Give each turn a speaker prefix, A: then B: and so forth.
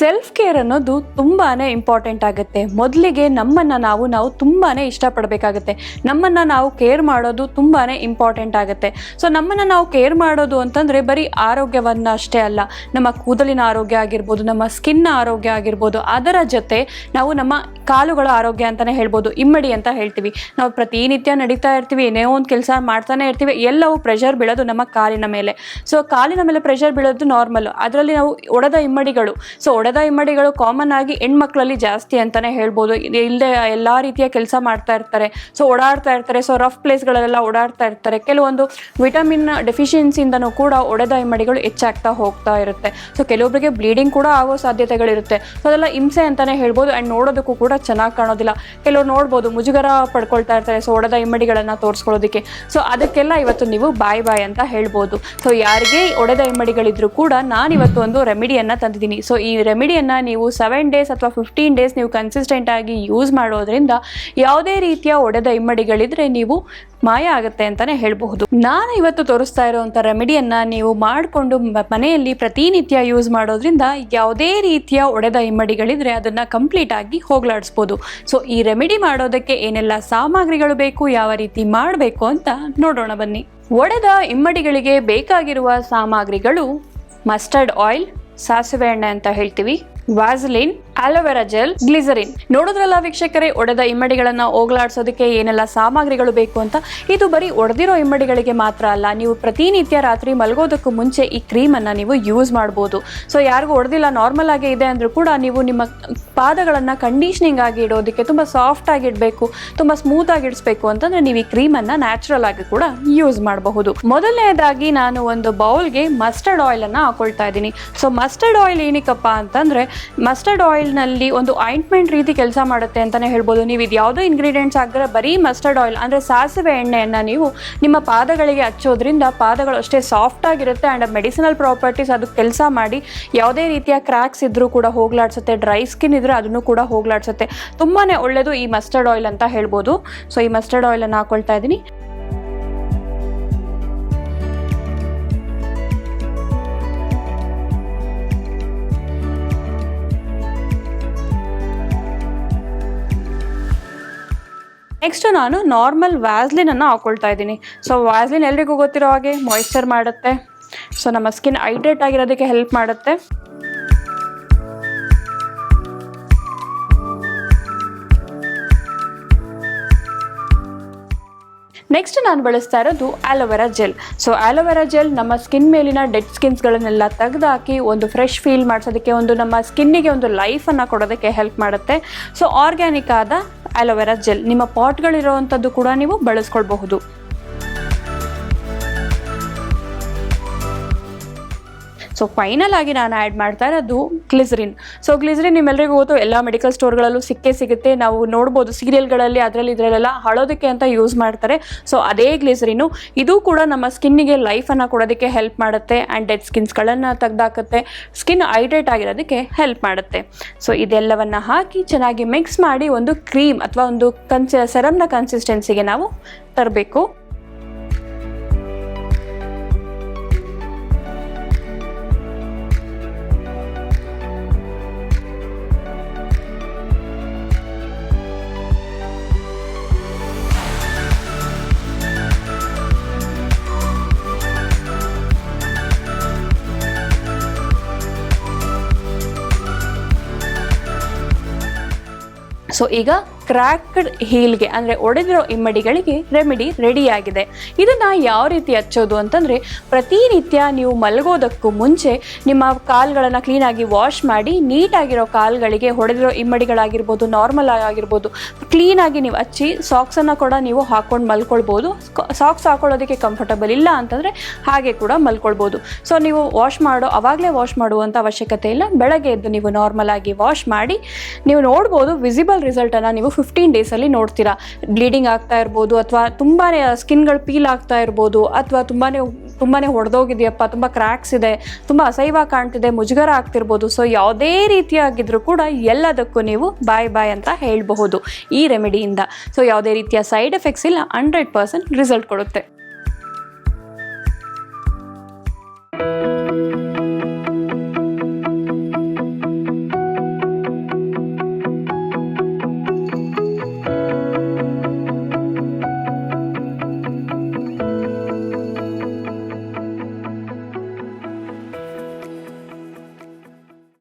A: Self care ಅನ್ನೋದು ತುಂಬಾನೇ important ಆಗುತ್ತೆ. ಮೊದಲಿಗೆ ನಮ್ಮನ್ನು ನಾವು ನಾವು ತುಂಬಾನೇ ಇಷ್ಟಪಡಬೇಕಾಗುತ್ತೆ. ನಮ್ಮನ್ನು ನಾವು ಕೇರ್ ಮಾಡೋದು ತುಂಬಾನೇ ಇಂಪಾರ್ಟೆಂಟ್ ಆಗುತ್ತೆ. ಸೊ ನಮ್ಮನ್ನು ನಾವು ಕೇರ್ ಮಾಡೋದು ಅಂತಂದರೆ ಬರೀ ಆರೋಗ್ಯವನ್ನು ಅಷ್ಟೇ ಅಲ್ಲ, ನಮ್ಮ ಕೂದಲಿನ ಆರೋಗ್ಯ ಆಗಿರ್ಬೋದು, ನಮ್ಮ ಸ್ಕಿನ್ನ ಆರೋಗ್ಯ ಆಗಿರ್ಬೋದು, ಅದರ ಜೊತೆ ನಾವು ನಮ್ಮ ಕಾಲುಗಳ ಆರೋಗ್ಯ ಅಂತಲೇ ಹೇಳ್ಬೋದು, ಇಮ್ಮಡಿ ಅಂತ ಹೇಳ್ತೀವಿ. ನಾವು ಪ್ರತಿನಿತ್ಯ ನಡೀತಾ ಇರ್ತೀವಿ, ಏನೇ ಒಂದು ಕೆಲಸ ಮಾಡ್ತಾನೆ ಇರ್ತೀವಿ, ಎಲ್ಲವೂ ಪ್ರೆಷರ್ ಬೀಳೋದು ನಮ್ಮ ಕಾಲಿನ ಮೇಲೆ. ಸೊ ಕಾಲಿನ ಮೇಲೆ ಪ್ರೆಷರ್ ಬೀಳೋದು ನಾರ್ಮಲ್ ಅದರಲ್ಲಿ ನಾವು ಒಡೆದ ಇಮ್ಮಡಿಗಳು. ಸೊ ಒಡೆದ ಇಮ್ಮಡಿಗಳು ಕಾಮನ್ ಆಗಿ ಹೆಣ್ಮಕ್ಳಲ್ಲಿ ಜಾಸ್ತಿ ಅಂತಾನೆ ಹೇಳ್ಬೋದು. ಇಲ್ಲದೆ ಎಲ್ಲ ರೀತಿಯ ಕೆಲಸ ಮಾಡ್ತಾ ಇರ್ತಾರೆ. ಸೊ ಓಡಾಡ್ತಾ ಇರ್ತಾರೆ. ಸೊ ರಫ್ ಪ್ಲೇಸ್ಗಳಲ್ಲೆಲ್ಲ ಓಡಾಡ್ತಾ ಇರ್ತಾರೆ. ಕೆಲವೊಂದು ವಿಟಮಿನ್ ಡೆಫಿಷಿಯನ್ಸಿಯಿಂದನೂ ಕೂಡ ಒಡೆದ ಇಮ್ಮಡಿಗಳು ಹೆಚ್ಚಾಗ್ತಾ ಹೋಗ್ತಾ ಇರುತ್ತೆ. ಸೊ ಕೆಲವೊಬ್ಬರಿಗೆ ಬ್ಲೀಡಿಂಗ್ ಕೂಡ ಆಗೋ ಸಾಧ್ಯತೆಗಳಿರುತ್ತೆ. ಸೊ ಅದೆಲ್ಲ ಹಿಂಸೆ ಅಂತಾನೆ ಹೇಳ್ಬೋದು. ಆ್ಯಂಡ್ ನೋಡೋದಕ್ಕೂ ಕೂಡ ಚೆನ್ನಾಗಿ ಕಾಣೋದಿಲ್ಲ. ಕೆಲವ್ರು ನೋಡ್ಬೋದು, ಮುಜುಗರ ಪಡ್ಕೊಳ್ತಾ ಇರ್ತಾರೆ. ಸೊ ಒಡೆದ ಇಮ್ಮಡಿಗಳನ್ನ ತೋರಿಸ್ಕೊಳ್ಳೋದಕ್ಕೆ. ಸೊ ಅದಕ್ಕೆಲ್ಲ ಇವತ್ತು ನೀವು ಬಾಯ್ ಬಾಯ್ ಅಂತ ಹೇಳ್ಬೋದು. ಸೊ ಯಾರಿಗೆ ಒಡೆದ ಇಮ್ಮಡಿಗಳಿದ್ರು ಕೂಡ ನಾನು ಇವತ್ತು ಒಂದು ರೆಮಿಡಿಯನ್ನು ತಂದಿದ್ದೀನಿ. ಸೊ ಈ ರೆಮಿಡಿಯನ್ನ ನೀವು ಸೆವೆನ್ ಡೇಸ್ ಅಥವಾ ಫಿಫ್ಟೀನ್ ಡೇಸ್ ನೀವು ಕನ್ಸಿಸ್ಟೆಂಟ್ ಆಗಿ ಯೂಸ್ ಮಾಡೋದ್ರಿಂದ ಯಾವುದೇ ರೀತಿಯ ಒಡೆದ ಇಮ್ಮಡಿಗಳಿದ್ರೆ ನೀವು ಮಾಯ ಆಗುತ್ತೆ ಅಂತಲೇ ಹೇಳಬಹುದು. ನಾನು ಇವತ್ತು ತೋರಿಸ್ತಾ ಇರುವಂಥ ರೆಮಿಡಿಯನ್ನು ನೀವು ಮಾಡಿಕೊಂಡು ಮನೆಯಲ್ಲಿ ಪ್ರತಿನಿತ್ಯ ಯೂಸ್ ಮಾಡೋದ್ರಿಂದ ಯಾವುದೇ ರೀತಿಯ ಒಡೆದ ಇಮ್ಮಡಿಗಳಿದ್ರೆ ಅದನ್ನು ಕಂಪ್ಲೀಟ್ ಆಗಿ ಹೋಗ್ಲಾಡಿಸ್ಬೋದು. ಸೊ ಈ ರೆಮಿಡಿ ಮಾಡೋದಕ್ಕೆ ಏನೆಲ್ಲ ಸಾಮಗ್ರಿಗಳು ಬೇಕು, ಯಾವ ರೀತಿ ಮಾಡಬೇಕು ಅಂತ ನೋಡೋಣ ಬನ್ನಿ. ಒಡೆದ ಇಮ್ಮಡಿಗಳಿಗೆ ಬೇಕಾಗಿರುವ ಸಾಮಗ್ರಿಗಳು ಮಸ್ಟರ್ಡ್ ಆಯಿಲ್ ಸಾಸಿವೆ ಎಣ್ಣೆ ಅಂತ ಹೇಳ್ತೀವಿ. Vaseline aloe vera gel glycerin ನೋಡೋದ್ರಲ್ಲ ವೀಕ್ಷಕರೇ, ಒಡೆದ ಇಮ್ಮಡಿಗಳನ್ನ ಹೋಗ್ಲಾಡ್ಸೋದಕ್ಕೆ ಏನೆಲ್ಲ ಸಾಮಗ್ರಿಗಳು ಬೇಕು ಅಂತ? ಇದು ಬರೀ ಒಡೆದಿರೋ ಇಮ್ಮಡಿಗಳಿಗೆ ಮಾತ್ರ ಅಲ್ಲ, ನೀವು ಪ್ರತಿನಿತ್ಯ ರಾತ್ರಿ ಮಲಗೋದಕ್ಕೂ ಮುಂಚೆ ಈ ಕ್ರೀಮ್ ಅನ್ನ ನೀವು ಯೂಸ್ ಮಾಡಬಹುದು ಸೊ ಯಾರಿಗೂ ಒಡೆದಿಲ್ಲ ನಾರ್ಮಲ್ ಆಗಿ ಇದೆ ಅಂದ್ರೂ ಕೂಡ ನೀವು ನಿಮ್ಮ ಪಾದಗಳನ್ನ ಕಂಡೀಷನಿಂಗ್ ಆಗಿ ಇಡೋದಕ್ಕೆ ತುಂಬಾ ಸಾಫ್ಟ್ ಆಗಿ ಇಡಬೇಕು, ತುಂಬಾ ಸ್ಮೂತ್ ಆಗಿ ಇಡಿಸ್ಬೇಕು ಅಂತಂದ್ರೆ ನೀವು ಈ ಕ್ರೀಮ್ ಅನ್ನ ನ್ಯಾಚುರಲ್ ಆಗಿ ಕೂಡ ಯೂಸ್ ಮಾಡಬಹುದು. ಮೊದಲನೇದಾಗಿ ನಾನು ಒಂದು ಬೌಲ್ಗೆ ಮಸ್ಟರ್ಡ್ ಆಯಿಲ್ ಅನ್ನ ಹಾಕೊಳ್ತಾ ಇದ್ದೀನಿ. ಸೊ ಮಸ್ಟರ್ಡ್ ಆಯಿಲ್ ಏನಕ್ಕಪ್ಪ ಅಂತಂದ್ರೆ ಮಸ್ಟರ್ಡ್ ಆಯಿಲ್ನಲ್ಲಿ ಒಂದು ಆಯಿಂಟ್ಮೆಂಟ್ ರೀತಿ ಕೆಲಸ ಮಾಡುತ್ತೆ ಅಂತಲೇ ಹೇಳ್ಬೋದು. ನೀವು ಇದು ಯಾವುದೋ ಇಂಗ್ರೀಡಿಯೆಂಟ್ಸ್ ಹಾಕಿದ್ರೆ ಬರೀ ಮಸ್ಟರ್ಡ್ ಆಯಿಲ್ ಅಂದರೆ ಸಾಸಿವೆ ಎಣ್ಣೆಯನ್ನು ನೀವು ನಿಮ್ಮ ಪಾದಗಳಿಗೆ ಹಚ್ಚೋದ್ರಿಂದ ಪಾದಗಳು ಅಷ್ಟೇ ಸಾಫ್ಟ್ ಆಗಿರುತ್ತೆ ಆ್ಯಂಡ್ ಮೆಡಿಸಿನಲ್ ಪ್ರಾಪರ್ಟೀಸ್ ಅದು ಕೆಲಸ ಮಾಡಿ ಯಾವುದೇ ರೀತಿಯ ಕ್ರ್ಯಾಕ್ಸ್ ಇದ್ದರೂ ಕೂಡ ಹೋಗ್ಲಾಡ್ಸುತ್ತೆ ಡ್ರೈ ಸ್ಕಿನ್ ಇದ್ದರೆ ಅದನ್ನು ಕೂಡ ಹೋಗ್ಲಾಡ್ಸುತ್ತೆ. ತುಂಬಾ ಒಳ್ಳೆಯದು ಈ ಮಸ್ಟರ್ಡ್ ಆಯಿಲ್ ಅಂತ ಹೇಳ್ಬೋದು. ಸೊ ಈ ಮಸ್ಟರ್ಡ್ ಆಯಿಲನ್ನು ಹಾಕೊಳ್ತಾ ಇದ್ದೀನಿ. ನೆಕ್ಸ್ಟ್ ನಾನು ನಾರ್ಮಲ್ ವ್ಯಾಸ್ಲಿನ್ ಅನ್ನು ಹಾಕೊಳ್ತಾ ಇದ್ದೀನಿ. ಸೊ ವ್ಯಾಸ್ಲಿನ್ ಎಲ್ರಿಗೂ ಗೊತ್ತಿರೋ ಹಾಗೆ ಮಾಯಿಶ್ಚರ್ ಮಾಡುತ್ತೆ. ಸೊ ನಮ್ಮ ಸ್ಕಿನ್ ಹೈಡ್ರೇಟ್ ಆಗಿರೋದಕ್ಕೆ ಹೆಲ್ಪ್ ಮಾಡುತ್ತೆ. ನೆಕ್ಸ್ಟ್ ನಾನು ಬಳಸ್ತಾ ಇರೋದು aloe vera gel. So aloe vera gel ನಮ್ಮ ಸ್ಕಿನ್ ಮೇಲಿನ ಡೆಡ್ ಸ್ಕಿನ್ಸ್ಗಳನ್ನೆಲ್ಲ ತೆಗೆದಾಕಿ ಒಂದು ಫ್ರೆಶ್ ಫೀಲ್ ಮಾಡಿಸೋದಕ್ಕೆ, ಒಂದು ನಮ್ಮ ಸ್ಕಿನ್ನಿಗೆ ಒಂದು ಲೈಫನ್ನು ಕೊಡೋದಕ್ಕೆ ಹೆಲ್ಪ್ ಮಾಡುತ್ತೆ. ಸೊ ಆರ್ಗ್ಯಾನಿಕ್ ಆದ ಆಲೋವೆರಾ ಜೆಲ್. ನಿಮ್ಮ ಪಾಟ್ಗಳಿರೋವಂಥದ್ದು ಕೂಡ ನೀವು ಬಳಸ್ಕೊಳ್ಬಹುದು. ಸೊ ಫೈನಲ್ ಆಗಿ ನಾನು ಆ್ಯಡ್ ಮಾಡ್ತಾ ಇರೋದು ಗ್ಲಿಸರಿನ್ ಸೊ ಗ್ಲಿಸರಿನ್ ನಿಮ್ಮೆಲ್ಲರಿಗೂ ಗೊತ್ತು, ಎಲ್ಲ ಮೆಡಿಕಲ್ ಸ್ಟೋರ್ಗಳಲ್ಲೂ ಸಿಕ್ಕೇ ಸಿಗುತ್ತೆ. ನಾವು ನೋಡ್ಬೋದು ಸೀರಿಯಲ್ಗಳಲ್ಲಿ ಅದರಲ್ಲಿ, ಇದರಲ್ಲೆಲ್ಲ ಹಳೋದಕ್ಕೆ ಅಂತ ಯೂಸ್ ಮಾಡ್ತಾರೆ. ಸೊ ಅದೇ ಗ್ಲಿಸರಿನು ಇದು ಕೂಡ ನಮ್ಮ ಸ್ಕಿನ್ನಿಗೆ ಲೈಫನ್ನು ಕೊಡೋದಕ್ಕೆ ಹೆಲ್ಪ್ ಮಾಡುತ್ತೆ ಆ್ಯಂಡ್ ಡೆಡ್ ಸ್ಕಿನ್ಸ್ಗಳನ್ನು ತೆಗ್ದಾಕುತ್ತೆ. ಸ್ಕಿನ್ ಹೈಡ್ರೇಟ್ ಆಗಿರೋದಕ್ಕೆ ಹೆಲ್ಪ್ ಮಾಡುತ್ತೆ. ಸೊ ಇದೆಲ್ಲವನ್ನು ಹಾಕಿ ಚೆನ್ನಾಗಿ ಮಿಕ್ಸ್ ಮಾಡಿ ಒಂದು ಕ್ರೀಮ್ ಅಥವಾ ಒಂದು ಕನ್ಸಿ ಸೆರಮ್ನ ಕನ್ಸಿಸ್ಟೆನ್ಸಿಗೆ ನಾವು ತರಬೇಕು. ಸೊ ಈಗ ಕ್ರ್ಯಾಕ್ಡ್ ಹೀಲ್ಗೆ ಅಂದರೆ ಒಡೆದಿರೋ ಇಮ್ಮಡಿಗಳಿಗೆ ರೆಮಿಡಿ ರೆಡಿಯಾಗಿದೆ ಇದನ್ನು ಯಾವ ರೀತಿ ಹಚ್ಚೋದು ಅಂತಂದರೆ ಪ್ರತಿನಿತ್ಯ ನೀವು ಮಲಗೋದಕ್ಕೂ ಮುಂಚೆ ನಿಮ್ಮ ಕಾಲುಗಳನ್ನು ಕ್ಲೀನಾಗಿ ವಾಶ್ ಮಾಡಿ, ನೀಟಾಗಿರೋ ಕಾಲುಗಳಿಗೆ ಹೊಡೆದಿರೋ ಇಮ್ಮಡಿಗಳಾಗಿರ್ಬೋದು ನಾರ್ಮಲ್ ಆಗಿರ್ಬೋದು ಕ್ಲೀನಾಗಿ ನೀವು ಹಚ್ಚಿ ಸಾಕ್ಸನ್ನು ಕೂಡ ನೀವು ಹಾಕ್ಕೊಂಡು ಮಲ್ಕೊಳ್ಬೋದು. ಸಾಕ್ಸ್ ಹಾಕೊಳ್ಳೋದಕ್ಕೆ ಕಂಫರ್ಟಬಲ್ ಇಲ್ಲ ಅಂತಂದರೆ ಹಾಗೆ ಕೂಡ ಮಲ್ಕೊಳ್ಬೋದು. ಸೊ ನೀವು ವಾಶ್ ಮಾಡೋ ಆವಾಗಲೇ ವಾಶ್ ಮಾಡುವಂಥ ಅವಶ್ಯಕತೆ ಇಲ್ಲ. ಬೆಳಗ್ಗೆ ಎದ್ದು ನೀವು ನಾರ್ಮಲ್ ಆಗಿ ವಾಶ್ ಮಾಡಿ, ನೀವು ನೋಡ್ಬೋದು ವಿಸಿಬಲ್ ರಿಸಲ್ಟನ್ನು ನೀವು ಫಿಫ್ಟೀನ್ ಡೇಸಲ್ಲಿ ನೋಡ್ತೀರಾ? ಬ್ಲೀಡಿಂಗ್ ಆಗ್ತಾ ಇರ್ಬೋದು ಅಥವಾ ತುಂಬಾ ಸ್ಕಿನ್ಗಳು ಪೀಲ್ ಆಗ್ತಾ ಇರ್ಬೋದು ಅಥವಾ ತುಂಬಾ ತುಂಬಾ ಹೊಡೆದೋಗಿದೆಯಪ್ಪ ತುಂಬ ಕ್ರ್ಯಾಕ್ಸ್ ಇದೆ, ತುಂಬ ಅಸೈವ ಕಾಣ್ತಿದೆ, ಮುಜುಗರ ಆಗ್ತಿರ್ಬೋದು. ಸೊ ಯಾವುದೇ ರೀತಿಯಾಗಿದ್ರೂ ಕೂಡ ಎಲ್ಲದಕ್ಕೂ ನೀವು ಬಾಯ್ ಬಾಯ್ ಅಂತ ಹೇಳಬಹುದು ಈ ರೆಮಿಡಿಯಿಂದ ಸೊ ಯಾವುದೇ ರೀತಿಯ ಸೈಡ್ ಎಫೆಕ್ಟ್ಸ್ ಇಲ್ಲ ಹಂಡ್ರೆಡ್ ಪರ್ಸೆಂಟ್ ರಿಸಲ್ಟ್ ಕೊಡುತ್ತೆ.